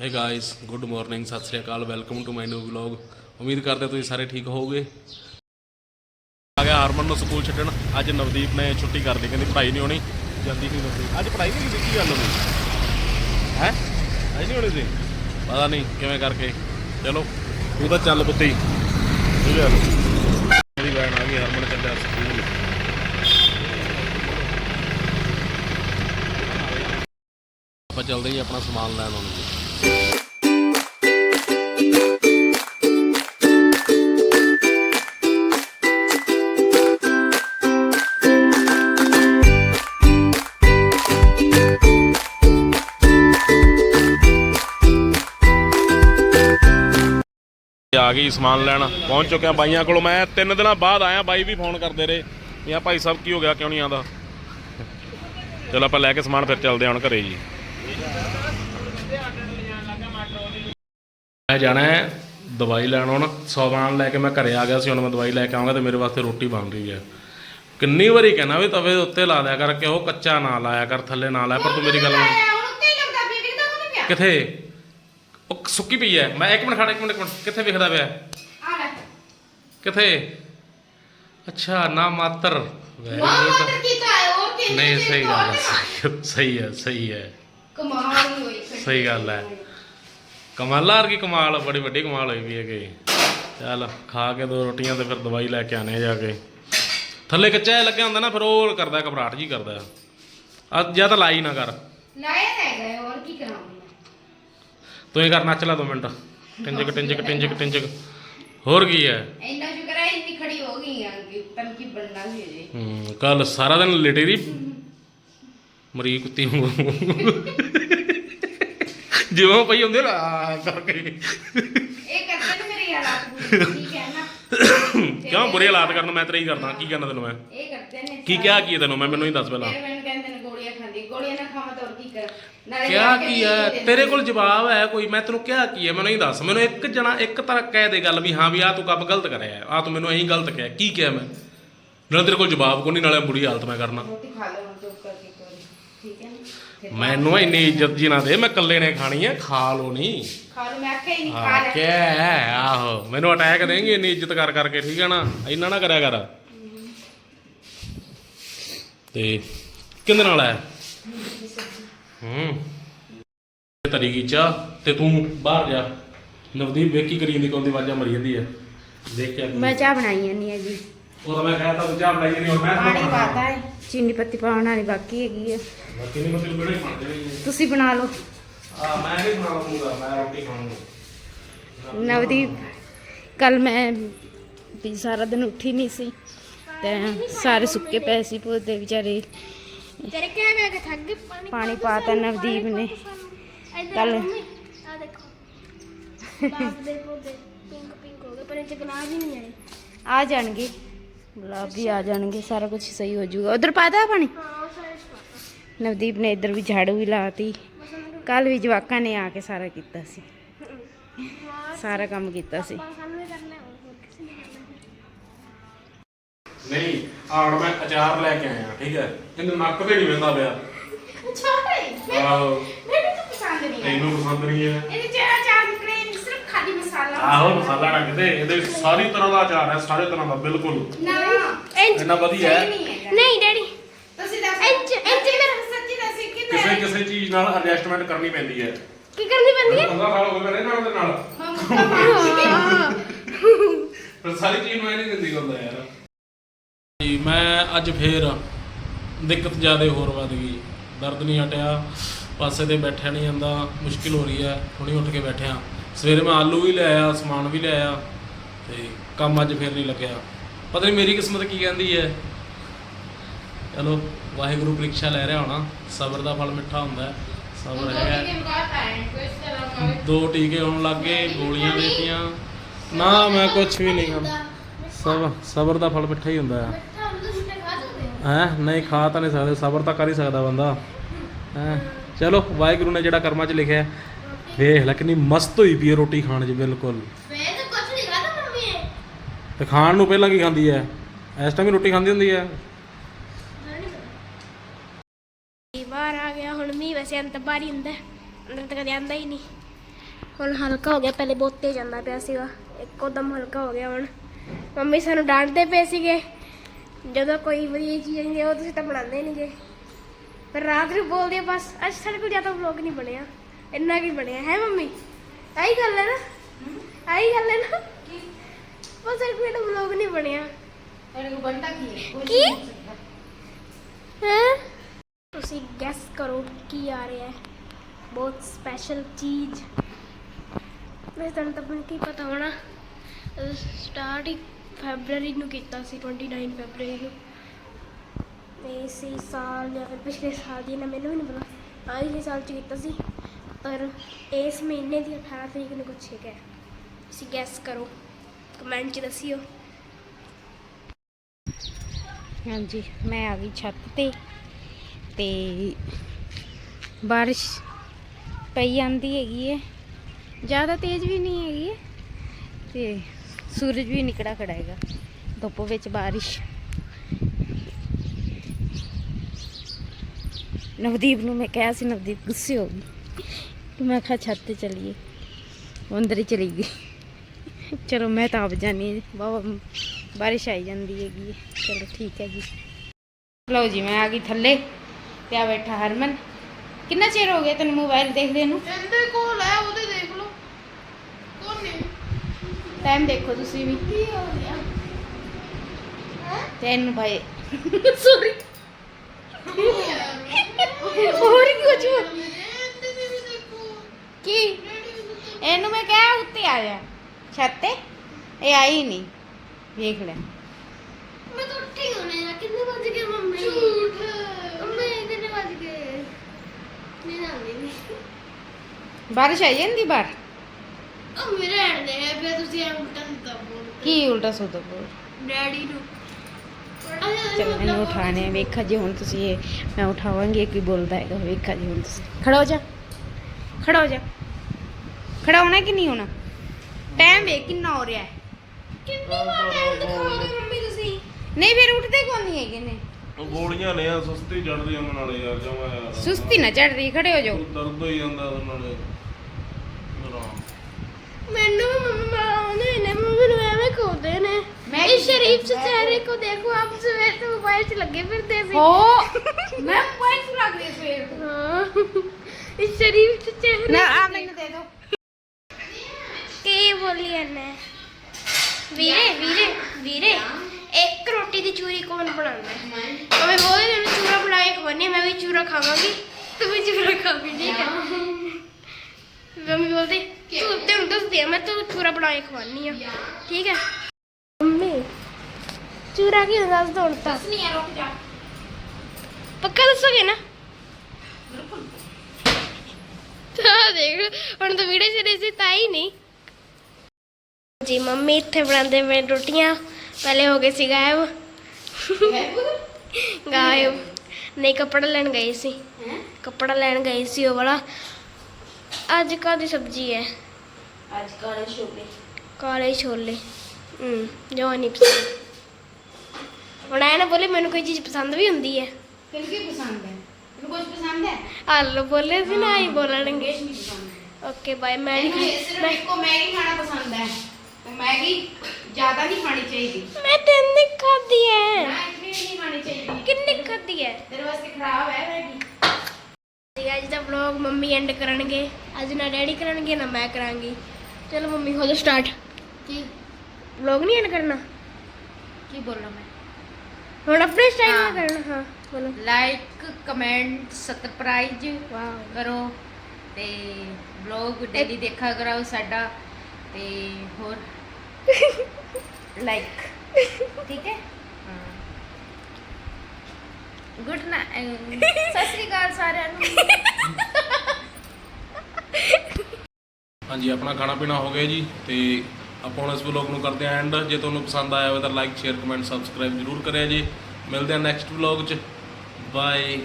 Hey guys good morning Sat Sri Akal welcome to my new vlog ਉਮੀਦ ਕਰਦੇ ਤੁਸੀਂ ਸਾਰੇ ਠੀਕ ਹੋਵੋਗੇ। ਆ ਗਿਆ ਹਰਮਨ ਨੂੰ ਸਕੂਲ ਛੱਡਣ। ਅੱਜ ਨਵਦੀਪ ਨੇ ਛੁੱਟੀ ਕਰ ਲਈ, ਕਹਿੰਦੀ ਪੜ੍ਹਾਈ ਨਹੀਂ ਹੋਣੀ। ਜਲਦੀ ਨਹੀਂ ਨਵਦੀਪ। ਅੱਜ ਪੜ੍ਹਾਈ ਨਹੀਂ ਕੀਤੀ ਗੱਲ ਹੋਣੀ ਹੈ? ਅੱਜ ਨਹੀਂ ਹੋਣੀ ਸੀ? ਪਤਾ ਨਹੀਂ ਕਿਵੇਂ ਕਰਕੇ? ਚਲੋ, ਤੂੰ ਤਾਂ ਚੱਲ ਪੁੱਤੀ ਠੀਕ ਹੈ ਮੇਰੀ ਭੈਣ ਆ ਗਈ, ਹਰਮਨ ਚੱਲਿਆ ਸਕੂਲ। ਆਪਾਂ ਚੱਲਦੇ ਜੀ ਆਪਣਾ ਸਮਾਨ ਲੈਣ ਆਉਣ ਜੀ। ਆ ਗਈ ਸਮਾਨ ਲੈਣ ਪਹੁੰਚ ਚੁੱਕਿਆ ਬਾਈਆਂ ਕੋਲ। ਮੈਂ ਤਿੰਨ ਦਿਨਾਂ ਬਾਅਦ ਆਇਆ ਬਾਈ ਵੀ ਫੋਨ ਕਰਦੇ ਰਹੇ ਵੀ ਆ ਭਾਈ ਸਾਹਿਬ ਕੀ ਹੋ ਗਿਆ ਕਿਉਂ ਨਹੀਂ ਆਂਦਾ ਚਲੋ ਆਪਾਂ ਲੈ ਕੇ ਸਮਾਨ ਫਿਰ ਚੱਲਦੇ ਹਾਂ ਹੁਣ ਘਰੇ ਜੀ। ਮੈਂ ਜਾਣਾ ਹੈ ਦਵਾਈ ਲੈਣ ਹੁਣ ਸਮਾਨ ਲੈ ਕੇ ਮੈਂ ਘਰੇ ਆ ਗਿਆ ਸੀ ਹੁਣ ਮੈਂ ਦਵਾਈ ਲੈ ਕੇ ਆਉਂਗਾ ਤੇ ਮੇਰੇ ਵਾਸਤੇ ਰੋਟੀ ਬਣ ਰਹੀ ਹੈ। ਕਿੰਨੀ ਵਾਰੀ ਕਹਿਣਾ ਵੀ ਤਵੇ ਦੇ ਉੱਤੇ ਲਾ ਦਿਆ ਕਰ ਕਿ ਉਹ ਕੱਚਾ ਨਾ ਲਾਇਆ ਕਰ ਥੱਲੇ ਨਾ ਲਾਇਆ ਪਰ ਤੂੰ ਮੇਰੀ ਗੱਲ ਕਿੱਥੇ? ਉਹ ਸੁੱਕੀ ਪਈ ਹੈ। ਮੈਂ ਇੱਕ ਮਿੰਟ ਖੜਾ ਇੱਕ ਮਿੰਟ ਇੱਕ ਮਿੰਟ। ਕਿੱਥੇ ਵਿਖਦਾ ਪਿਆ? ਕਿੱਥੇ? ਅੱਛਾ ਨਾ ਮਾਤਰ। Very good. ਨਹੀਂ ਸਹੀ ਗੱਲ ਹੈ। ਸਹੀ ਹੈ ਸਹੀ ਹੈ ਸਹੀ ਗੱਲ ਹੈ। ਕਮਾਲਾਂ ਵਰਗੀ ਕਮਾਲ ਬੜੀ ਵੱਡੀ ਕਮਾਲ ਹੋਈ ਵੀ ਹੈਗੀ ਚੱਲ ਖਾ ਕੇ ਦੋ ਰੋਟੀਆਂ ਤੇ ਫਿਰ ਦਵਾਈ ਲੈ ਕੇ ਆਨੇ ਜਾ ਕੇ। ਥੱਲੇ ਕੱਚਾ ਜਿਹਾ ਲੱਗਿਆ ਹੁੰਦਾ ਨਾ ਫਿਰ ਉਹ ਕਰਦਾ ਘਬਰਾਹਟ ਜੀ ਕਰਦਾ। ਆ ਜਾਂ ਤਾਂ ਲਾਈ ਨਾ ਕਰ। ਤੂੰ ਹੀ ਕਰ ਨੱਚ ਲੈ ਦੋ ਮਿੰਟ। ਟਿੰਜਕ ਟਿੰਜਕ ਟਿੰਜਕ ਟਿੰਜਕ। ਹੋਰ ਕੀ ਹੈ? ਇੰਨਾ ਸ਼ੁਕਰ ਹੈ ਇੰਨੀ ਖੜੀ ਹੋ ਗਈ ਆ ਕਿ ਤਨ ਕੀ ਬਣਨਾ ਸੀ ਜੀ ਹੂੰ ਕੱਲ ਸਾਰਾ ਦਿਨ ਲੇਟੀ ਰਹੀ ਮਰੀ ਕੁੱਤੀ ਵਾਂਗੂ। ਜਿਵੇਂ ਪਈ ਹੁੰਦੇ ਨਾ ਆ ਕਰਕੇ। ਇਹ ਕਰਦੇ ਨੇ ਮੇਰੀ ਹਾਲਾਤ ਬੁਰੀ ਠੀਕ ਹੈ ਨਾ ਕਿਉਂ ਬੁਰੇ ਹਾਲਾਤ ਕਰਨ ਮੈਂ ਤੇਰੇ ਹੀ ਕਰਦਾ ਕੀ ਕਰਨਾ ਤੈਨੂੰ ਮੈਂ? ਇਹ ਕਰਦੇ ਨੇ ਕੀ ਕਿਹਾ ਕੀ ਹੈ ਤੈਨੂੰ? ਮੈਂ ਮੈਨੂੰ ਹੀ ਦੱਸ ਪਹਿਲਾਂ। ਫਿਰ ਨੇ ਗੋਲੀਆਂ ਖਾਂਦੀ ਗੋਲੀਆਂ ਨਾ ਖਾਵਾਂ ਤਾਂ ਹੋਰ ਕੀ ਕਰ? ਨਾਲੇ ਕਿਹਾ ਜਾ ਕੇ ਕੀ ਹੈ? ਤੇਰੇ ਕੋਲ ਜਵਾਬ ਹੈ ਕੋਈ? ਮੈਂ ਤੈਨੂੰ ਕਿਹਾ ਕੀ ਹੈ? ਮੈਨੂੰ ਹੀ ਦੱਸ। ਮੈਨੂੰ ਇੱਕ ਜਣਾ ਇੱਕ ਤਰ੍ਹਾਂ ਕਹਿ ਦੇ ਗੱਲ ਵੀ ਹਾਂ ਵੀ ਆ ਤੂੰ ਕੰਮ ਗਲਤ ਕਰਿਆ ਆ ਤੂੰ ਮੈਨੂੰ ਐਂ ਗਲਤ ਕਿਹਾ ਕੀ ਕਿਹਾ ਮੈਂ? ਨਾਲੇ ਤੇਰੇ ਕੋਲ ਜਵਾਬ ਕੋਈ ਨਹੀਂ ਨਾਲੇ ਬੁਰੀ ਹਾਲਤ ਮੈਂ ਕਰਨਾ। ਰੋਟੀ ਖਾ ਲਓ ਹੁਣ ਚੁੱਪ ਕਰਕੇ ਕੋਈ ਠੀਕ ਹੈ ਨਾ? ਫਿਰ ਮੈਨੂੰ ਇੰਨੀ ਇੱਜ਼ਤ ਜੀ ਨਾ ਦੇ। ਮੈਂ ਇਕੱਲੇ ਨੇ ਖਾਣੀ ਹੈ। ਖਾ ਲੋ ਨਹੀਂ ਖਾ ਲਓ ਮੈਂ ਆਖਿਆ ਹੀ ਨਹੀਂ ਖਾ ਲੈ। ਕਿਆ ਹੈ? ਆਹੋ। ਮੈਨੂੰ ਅਟੈਕ ਦੇਂਗੇ ਇੰਨੀ ਇੱਜ਼ਤ ਕਰ ਕਰਕੇ ਠੀਕ ਹੈ ਨਾ? ਇੰਨਾ ਨਾ ਕਰਿਆ ਕਰ। ਤੇ ਕਿੰਦੇ ਨਾਲ ਹੈ? ਹੂੰ। ਤਰੀ ਕੀ ਚਾਹ? ਤੇ ਤੂੰ ਬਾਹਰ ਜਾ। ਨਵਦੀਪ ਵੇਖ ਕਰੀ ਜਾਂਦੀ ਕੌਂਦੀ ਆਵਾਜ਼ਾਂ ਮਰੀ ਜਾਂਦੀ ਹੈ ਦੇਖ ਕੇ ਮੈਂ ਚਾਹ ਬਣਾਈ ਜਾਂਦੀ ਹੈ ਜੀ। ਉਹ ਤਾਂ ਮੈਂ ਕਹਿਤਾ ਤੂੰ ਚਾਹ ਬਣਾਈ ਨਹੀਂ ਹੁਣ ਮੈਂ ਪਾਣੀ ਪਾਤਾ ਹੈ ਚੀਨੀ ਪੱਤੀ ਪਾਉਣ ਵਾਲੀ ਬਾਕੀ ਹੈਗੀ ਹੈ ਬਾਕੀ ਨਹੀਂ ਮਤਲਬ ਬੜੇ ਖਾਂਦੇ ਨੇ? ਤੁਸੀਂ ਬਣਾ ਲਓ। ਆ ਮੈਂ ਨਹੀਂ ਬਣਾ ਲੂੰਗਾ ਮੈਂ ਰੋਟੀ ਖਾਊਂਗਾ ਨਵਦੀਪ ਕੱਲ ਮੈਂ ਵੀ ਸਾਰਾ ਦਿਨ ਉੱਠੀ ਨਹੀਂ ਸੀ। ਤੇ ਸਾਰੇ ਸੁੱਕੇ ਪਏ ਸੀ ਪੌਦੇ ਵਿਚਾਰੇ ਤੇਰੇ ਕਿਹਾ ਮੈਂ ਕਿ ਥੱਕ ਗਈ ਪਾਣੀ ਪਾਣੀ ਪਾਤਾ ਨਵਦੀਪ ਨੇ ਕੱਲ ਆ ਦੇਖੋ ਗੁਲਾਬ ਦੇ ਪੌਦੇ ਪਿੰਕ ਪਿੰਕ ਹੋ ਗਏ ਪਰ ਇਹ ਚ ਗੁਲਾਬ ਹੀ ਨਹੀਂ ਆਏ ਆ ਜਾਣਗੇ ਗੁਲਾਬ ਵੀ ਆ ਜਾਣਗੇ ਸਾਰਾ ਕੁਝ ਸਹੀ ਹੋ ਜਾਊਗਾ ਉਧਰ ਪਾਤਾ ਪਾਣੀ ਹਾਂ ਉਹ ਸਾਰੇ ਸਪਾਟ ਨਵਦੀਪ ਨੇ ਇੱਧਰ ਵੀ ਝਾੜੂ ਵੀ ਲਾਤੀ ਕੱਲ ਵੀ ਜਵਾਕਾਂ ਨੇ ਆ ਕੇ ਸਾਰਾ ਕੀਤਾ ਸੀ ਸਾਰਾ ਕੰਮ ਕੀਤਾ ਸੀ ਸਾਨੂੰ ਹੀ ਕਰਨਾ ਹੈ, ਹੋਰ ਕਿਸੇ ਨੇ ਕਰਨਾ ਨਹੀਂ ਆਣ ਮੈਂ ਅਚਾਰ ਲੈ ਕੇ ਆਇਆ ਠੀਕ ਹੈ। ਇਹਨੂੰ ਨੱਕ ਤੇ ਨਹੀਂ ਵੰਦਾ ਪਿਆ। ਅੱਛਾ ਆਹੋ। ਮੈਨੂੰ ਤਾਂ ਪਸੰਦ ਨਹੀਂ ਆਇਆ। ਤੈਨੂੰ ਪਸੰਦ ਨਹੀਂ ਹੈ ਇਹਦੇ ਚਾਰ ਚਾਰ ਨਿਕਲੇ ਸਿਰਫ ਖਾਲੀ ਮਸਾਲਾ। ਆਹੋ ਮਸਾਲਾ ਨਾ ਕਿਤੇ ਇਹਦੇ ਵਿੱਚ ਸਾਰੀ ਤਰ੍ਹਾਂ ਦਾ ਅਚਾਰ ਹੈ ਸਾਰੇ ਤਰ੍ਹਾਂ ਦਾ ਬਿਲਕੁਲ। ਨਾ। ਇੰਜ ਇੰਨਾ ਵਧੀਆ ਹੈ। ਨਹੀਂ ਹੈਗਾ। ਨਹੀਂ ਡੈਡੀ। ਤੁਸੀਂ ਦੱਸ ਇੰਜ ਇੰਜ ਮੇਰਾ ਸੱਚੀ ਦੱਸੀ ਕਿ ਕਿਸੇ ਕਿਸੇ ਚੀਜ਼ ਨਾਲ ਐਡਜਸਟਮੈਂਟ ਕਰਨੀ ਪੈਂਦੀ ਹੈ। ਕੀ ਕਰਨੀ ਪੈਂਦੀ ਹੈ? ਬੰਦਾ ਸਾਲ ਹੋ ਗਿਆ ਨਾਲ ਦੇ ਨਾਲ। ਹਾਂ ਪਰ ਸਾਰੀ ਚੀਜ਼ ਨੂੰ ਇਹ ਨਹੀਂ ਦਿੰਦੀ ਹੁੰਦਾ ਯਾਰ। ਮੈਂ ਅੱਜ ਫੇਰ ਦਿੱਕਤ ਜ਼ਿਆਦਾ ਹੋਰ ਵੱਧ ਗਈ। ਦਰਦ ਨਹੀਂ ਹਟਿਆ, ਪਾਸੇ ਤੇ ਬੈਠਿਆ ਨਹੀਂ ਜਾਂਦਾ, ਮੁਸ਼ਕਿਲ ਹੋ ਰਹੀ ਹੈ, ਹੁਣੀ ਉੱਠ ਕੇ ਬੈਠਿਆ। ਸਵੇਰੇ ਮੈਂ ਆਲੂ ਵੀ ਲਿਆਇਆ ਸਮਾਨ ਵੀ ਲਿਆਇਆ ਤੇ ਕੰਮ ਅੱਜ ਫੇਰ ਨਹੀਂ ਲੱਗਿਆ। ਪਤਾ ਨਹੀਂ ਮੇਰੀ ਕਿਸਮਤ ਕੀ ਕਹਿੰਦੀ ਹੈ। ਚਲੋ, ਵਾਹਿਗੁਰੂ ਪ੍ਰੀਖਿਆ ਲੈ ਰਿਹਾ ਹੋਣਾ, ਸਬਰ ਦਾ ਫਲ ਮਿੱਠਾ ਹੁੰਦਾ ਹੈ, ਸਬਰ ਹੈਗਾ ਦੋ ਟੀਕੇ ਹੋਣ ਲੱਗ ਗਏ, ਗੋਲੀਆਂ ਦੇਤੀਆਂ। ਨਾ, ਮੈਂ ਕੁਝ ਵੀ ਨਹੀਂ ਖਾਂਦਾ। ਸਬਰ ਸਬਰ ਦਾ ਫਲ ਮਿੱਠਾ ਹੀ ਹੁੰਦਾ ਆ ਮਿੱਠਾ ਹੁੰਦਾ ਸੁੱਟੇ ਖਾ ਸਕਦੇ ਹੈ? ਨਹੀਂ ਖਾ ਤਾਂ ਨਹੀਂ ਸਕਦੇ ਸਬਰ ਤਾਂ ਕਰ ਹੀ ਸਕਦਾ ਬੰਦਾ। ਹੈ? ਚਲੋ ਵਾਹਿਗੁਰੂ ਨੇ ਜਿਹੜਾ ਕਰਮਾਂ 'ਚ ਲਿਖਿਆ ਹੈ, ਵੇਖ ਲੈ ਕਿੰਨੀ ਮਸਤ ਹੋਈ ਪਈ ਹੈ ਰੋਟੀ ਖਾਣ 'ਚ ਬਿਲਕੁਲ। ਤਾਂ ਕੁਝ ਨਹੀਂ ਖਾਦਾ ਮੰਮੀ ਇਹ। ਤੇ ਖਾਣ ਨੂੰ ਪਹਿਲਾਂ ਕੀ ਖਾਂਦੀ ਹੈ? ਇਸ ਟਾਈਮ ਹੀ ਰੋਟੀ ਖਾਂਦੀ ਹੁੰਦੀ ਹੈ। ਬਾਹਰ ਆ ਗਿਆ ਹੁਣ ਮੀਂਹ ਵੈਸੇ ਅੰਤ ਬਾਰੀ ਹੁੰਦਾ ਹੈ। ਅੰਦਰ ਤਾਂ ਕਦੇ ਆਂਦਾ ਹੀ ਨਹੀਂ। ਹੁਣ ਹਲਕਾ ਹੋ ਗਿਆ ਪਹਿਲੇ ਬਹੁਤ ਤੇਜ਼ ਜਾਂਦਾ ਪਿਆ ਸੀਗਾ ਇੱਕੋ ਦਮ ਹਲਕਾ ਹੋ ਗਿਆ ਹੁਣ। ਮੰਮੀ ਸਾਨੂੰ ਡਾਂਟਦੇ ਪਏ ਸੀਗੇ ਜਦੋਂ ਕੋਈ ਵਧੀਆ ਚੀਜ਼ ਨਹੀਂ ਉਹ ਤੁਸੀਂ ਤਾਂ ਬਣਾਉਂਦੇ ਨਹੀਂਗੇ ਪਰ ਰਾਤ ਨੂੰ ਬੋਲਦੇ ਆ ਬਸ ਅੱਜ ਸਾਡੇ ਕੋਲ ਜ਼ਿਆਦਾ ਵਲੌਗ ਨਹੀਂ ਬਣਿਆ। ਇੰਨਾ ਕੀ ਬਣਿਆ। ਹੈ ਮੰਮੀ? ਆਹੀ ਗੱਲ ਹੈ ਨਾ? ਆਹੀ ਗੱਲ ਹੈ ਨਾ? ਬਸ ਸਾਡੇ ਕੋਲ ਵਲੌਗ ਨਹੀਂ ਬਣਿਆ। ਕੀ ਹੈ? ਤੁਸੀਂ ਗੈਸ ਕਰੋ ਕੀ ਆ ਰਿਹਾ ਹੈ। ਬਹੁਤ ਸਪੈਸ਼ਲ ਚੀਜ਼। ਮੈਂ ਤੁਹਾਨੂੰ ਤਾਂ ਕੀ ਪਤਾ ਹੋਣਾ। ਸਟਾਰਟ ਹੀ ਫੈਬਰੂਰੀ ਨੂੰ ਕੀਤਾ ਸੀ 29 ਫੈਬਰੂਰੀ ਨੂੰ। ਇਸੇ ਸਾਲ ਜਾਂ ਫਿਰ ਪਿਛਲੇ ਸਾਲ ਦੀ ਨਾ, ਮੈਨੂੰ ਵੀ ਨਹੀਂ ਪਤਾ। ਆਹ ਇਸੇ ਸਾਲ ਚ ਕੀਤਾ ਸੀ, ਪਰ ਇਸ ਮਹੀਨੇ ਦੀ 18 ਤਰੀਕ ਨੂੰ ਕੁਛ ਹੈਗਾ। ਤੁਸੀਂ ਗੈਸ ਕਰੋ ਕਮੈਂਟ ਚ ਦੱਸਿਓ। ਹਾਂਜੀ, ਮੈਂ ਆ ਗਈ ਛੱਤ ਤੇ ਤੇ ਬਾਰਿਸ਼ ਪਈ ਜਾਂਦੀ ਹੈਗੀ ਹੈ ਜ਼ਿਆਦਾ ਤੇਜ਼ ਵੀ ਨਹੀਂ ਹੈਗੀ ਹੈ ਤੇ ਸੂਰਜ ਵੀ ਨਿਕੜਾ ਖੜਾ ਹੈਗਾ। ਧੁੱਪ ਵਿੱਚ ਬਾਰਿਸ਼। ਨਵਦੀਪ ਨੂੰ ਮੈਂ ਕਿਹਾ ਸੀ, ਨਵਦੀਪ ਗੁੱਸੇ ਹੋ ਗਈ। ਮੈਂ ਕਿਹਾ, ਛੱਤ ਤੇ ਚਲੀਏ। ਅੰਦਰ ਹੀ ਚਲੀ ਗਈ। ਚਲੋ, ਮੈਂ ਤਾਂ ਆਪ ਜਾਨੀ ਬਾਬਾ, ਬਾਰਿਸ਼ ਆਈ ਜਾਂਦੀ ਹੈਗੀ ਹੈ। ਚਲੋ, ਠੀਕ ਹੈ ਜੀ। ਲਓ ਜੀ, ਮੈਂ ਆ ਗਈ ਥੱਲੇ। ਤੇ ਆ ਬੈਠਾ ਹਰਮਨ। ਕਿੰਨਾ ਚਿਰ ਹੋ ਗਿਆ ਤੈਨੂੰ ਮੋਬਾਈਲ ਦੇਖਦੇ ਨੂੰ? ਇਹਦੇ ਕੋਲ ਹੈ ਉਹਦੇ ਦੇਖ ਲਓ ਕੌਣ ਨੇ ਟਾਈਮ ਦੇਖੋ ਤੁਸੀਂ ਵੀ। ਕੀ ਹੋ ਗਿਆ? ਤੈਨੂੰ ਭਾਈ ਸੌਰੀ ਹੋਰ ਕੀ ਕੁਝ ਕੀ? ਇਹਨੂੰ ਮੈਂ ਕਿਹਾ ਉੱਤੇ ਆ ਜਾ। ਛੱਤ ਤੇ। ਇਹ ਆਈ ਨਹੀਂ ਵੇਖ ਲੈ। ਮੈਂ ਤਾਂ ਉੱਠੀ ਹੋਣੇ ਆ। ਕਿੰਨੇ ਵਜ ਗਏ ਮੰਮੀ? ਝੂਠ। ਮੰਮੀ ਕਿੰਨੇ ਵਜ ਗਏ? ਨਹੀਂ ਨਾ। ਨਹੀਂ ਬਾਰਿਸ਼ ਆਈ ਜਾਂਦੀ ਬਾਹਰ? ਉਹ ਮੇਰੇ ਹੱਡ ਨੇ ਹੈ ਫਿਰ ਤੁਸੀਂ ਐਂ ਉਲਟਾ ਸਿੱਧਾ ਬੋਲ ਕੀ ਉਲਟਾ ਸੁਲਟਾ ਬੋਲ ਡੈਡੀ ਨੂੰ। ਚਲ ਮੈਨੂੰ ਉਠਾਣੇ ਵੇਖਾ ਜੀ ਹੁਣ ਤੁਸੀਂ ਇਹ ਮੈਂ ਉਠਾਵਾਂਗੀ ਕੀ ਬੋਲਦਾ ਹੈਗਾ ਵੇਖਾ ਜੀ ਹੁਣ ਤੁਸੀਂ। ਖੜਾ ਹੋ ਜਾ ਖੜਾ ਹੋ ਜਾ। ਖੜਾ ਹੋਣਾ ਕਿ ਨਹੀਂ ਹੋਣਾ? ਟਾਈਮ ਵੇਖ ਕਿੰਨਾ ਹੋ ਰਿਹਾ ਹੈ। ਕਿੰਨੀ ਵਾਰ ਟਾਈਮ ਦਿਖਾਓਗੇ ਮੰਮੀ ਤੁਸੀਂ? ਨਹੀਂ ਫਿਰ ਉੱਠਦੇ ਕੋਲ ਨਹੀਂ ਹੈਗੇ ਨੇ? ਉਹ ਗੋਲੀਆਂ ਨੇ ਆ ਸੁਸਤੀ ਚੜਦੀ ਉਹਨਾਂ ਨਾਲੇ ਯਾਰ ਜਮਾ ਯਾਰ। ਸੁਸਤੀ ਨਾ ਚੜਦੀ ਖੜੇ ਹੋ ਜਾਓ। ਦਰਦ ਹੋਈ ਜਾਂਦਾ ਉਹਨਾਂ ਨਾਲੇ। ਆਰਾਮ। ਮੈਨੂੰ ਵੀ ਮੰਮਾ ਨੇ ਮੈਨੂੰ ਐਵੇਂ ਕੋਦੇ ਨੇ। ਮੈਂ ਇਹ ਸ਼ਰੀਫ ਸੇ ਚਿਹਰੇ ਕੋ ਦੇਖੋ ਆਪ ਸਵੇਰ ਤੋਂ ਮੋਬਾਈਲ 'ਚ ਲੱਗੇ ਫਿਰਦੇ ਸੀ। ਹੋ ਮੈਂ ਮੋਬਾਈਲ 'ਚ ਲੱਗ ਗਈ ਸਵੇਰ ਹਾਂ ਇਸ ਸ਼ਰੀਫ ਸੇ ਚਿਹਰੇ ਨਾ ਆ ਮੈਨੂੰ ਦੇ ਦੋ ਕੀ ਬੋਲੀ ਨੇ ਵੀਰੇ ਵੀਰੇ ਵੀਰੇ ਇੱਕ ਰੋਟੀ ਦੀ ਚੂਰੀ ਕੌਣ ਬਣਾਉਂਦਾ? ਹੈ ਮੈਂ ਬੋਲ ਮੈਨੂੰ ਚੂਰਾ ਬਣਾ ਕੇ ਖਵਾਨੀ ਮੈਂ ਵੀ ਚੂਰਾ ਖਾਵਾਂਗੀ। ਤੂੰ ਵੀ ਚੂਰਾ ਖਾਵੀ ਠੀਕ ਹੈ? ਮੰਮੀ ਬੋਲਦੀ ਤੂੰ ਤੈਨੂੰ ਦੱਸਦੀ ਆ ਮੈਂ ਤੂੰ ਚੂਰਾ ਬਣਾ ਕੇ ਖਵਾਨੀ ਆ ਠੀਕ ਹੈ? ਮੰਮੀ ਚੂਰਾ ਕੀ ਹੁੰਦਾ ਦੱਸ ਦੋ ਹੁਣ ਤਾਂ। ਨਹੀਂ ਆ ਰੁਕ ਜਾ। ਪੱਕਾ ਦੱਸੋਗੇ ਨਾ? ਤਾਂ ਦੇਖ ਹੁਣ ਤਾਂ ਵੀਡੀਓ ਚ ਰਹੀ ਸੀ ਤਾਂ ਹੀ ਨਹੀਂ। ਜੀ ਮੰਮੀ ਇੱਥੇ ਬਣਾਉਂਦੇ ਰੋਟੀਆਂ। ਪਹਿਲੇ ਹੋ ਗਏ ਸੀ ਗਾਇਬ। ਗਾਇਬ ਨਹੀਂ ਕੱਪੜਾ ਲੈਣ ਗਏ ਸੀ। ਕੱਪੜਾ ਲੈਣ ਗਏ ਸੀ ਉਹ ਵਾਲਾ। ਅੱਜ ਕਾਹਦੀ ਸਬਜ਼ੀ ਹੈ। ਅੱਜ ਕਾਲੇ ਛੋਲੇ। ਕਾਲੇ ਛੋਲੇ। ਹੂੰ ਜੋ ਨਹੀਂ ਪਸੰਦ। ਹੁਣ ਐ ਨਾ ਬੋਲੇ ਮੈਨੂੰ ਕੋਈ ਚੀਜ਼ ਪਸੰਦ ਵੀ ਹੁੰਦੀ ਹੈ। ਤੈਨੂੰ ਕੀ ਪਸੰਦ ਹੈ? ਤੈਨੂੰ ਕੁਝ ਪਸੰਦ ਹੈ? ਆਲੂ ਬੋਲੇ ਸੀ ਨਾ ਹੀ ਬੋਲਣਗੇ। ਕੁਛ ਨਹੀਂ ਪਸੰਦ ਓਕੇ ਬਾਏ ਮੈਂ ਮੈਨੂੰ ਨਹੀਂ ਸਿਰਫ ਇੱਕੋ ਮੈਗੀ ਖਾਣਾ ਪਸੰਦ ਹੈ। ਤੇ ਮੈਗੀ ਜ਼ਿਆਦਾ ਨਹੀਂ ਖਾਣੀ ਚਾਹੀਦੀ। ਮੈਂ ਤਿੰਨ ਦਿਨ ਖਾਧੀ ਹੈ। ਨਾ ਇਤਨੀ ਵੀ ਨਹੀਂ ਖਾਣੀ ਚਾਹੀਦੀ। ਕਿੰਨੀ ਖਾਧੀ ਹੈ? ਤੇਰੇ ਵਾਸਤੇ ਖਰਾਬ ਹੈ ਮੈਗੀ। ਤੇ ਅੱਜ ਦਾ ਵਲੌਗ ਮੰਮੀ ਐਂਡ ਕਰਨਗੇ। ਅੱਜ ਨਾ ਡੈਡੀ ਕਰਨਗੇ ਨਾ ਮੈਂ ਕਰਾਂਗੀ। ਚਲੋ ਮੰਮੀ ਹੋ ਜਾ ਸਟਾਰਟ ਕੀ? ਵਲੌਗ ਨਹੀਂ ਐਂਡ ਕਰਨਾ? ਕੀ ਬੋਲਣਾ ਮੈਂ? ਹੁਣ ਆਪਣੇ ਸਟਾਈਲ ਨਾਲ। ਕਰਨਾ ਹਾਂ ਬੋਲੋ। ਲਾਈਕ ਕਮੈਂਟ ਸਬਸਕ੍ਰਾਈਬ ਵਾਓ ਕਰੋ ਤੇ ਵਲੌਗ ਡੇਲੀ ਦੇਖਾ ਕਰੋ ਸਾਡਾ ਤੇ ਹੋਰ। ਲਾਈਕ ਠੀਕ ਹੈ। ਗੁੱਡ ਨਾਈਟ ਸਤਿ ਸ੍ਰੀ ਅਕਾਲ ਸਾਰਿਆਂ ਨੂੰ ਹਾਂਜੀ, ਆਪਣਾ ਖਾਣਾ ਪੀਣਾ ਹੋ ਗਿਆ ਜੀ ਤੇ ਆਪਾਂ ਹੁਣ ਇਸ ਵਲੌਗ ਨੂੰ ਕਰਦੇ ਆਂ ਐਂਡ ਜੇ ਤੁਹਾਨੂੰ ਪਸੰਦ ਆਇਆ ਹੋਵੇ ਤਾਂ ਲਾਈਕ ਸ਼ੇਅਰ ਕਮੈਂਟ ਸਬਸਕ੍ਰਾਈਬ ਜ਼ਰੂਰ ਕਰਿਆ ਜੀ। ਮਿਲਦੇ ਆਂ ਨੈਕਸਟ ਵਲੌਗ 'ਚ। ਬਾਏ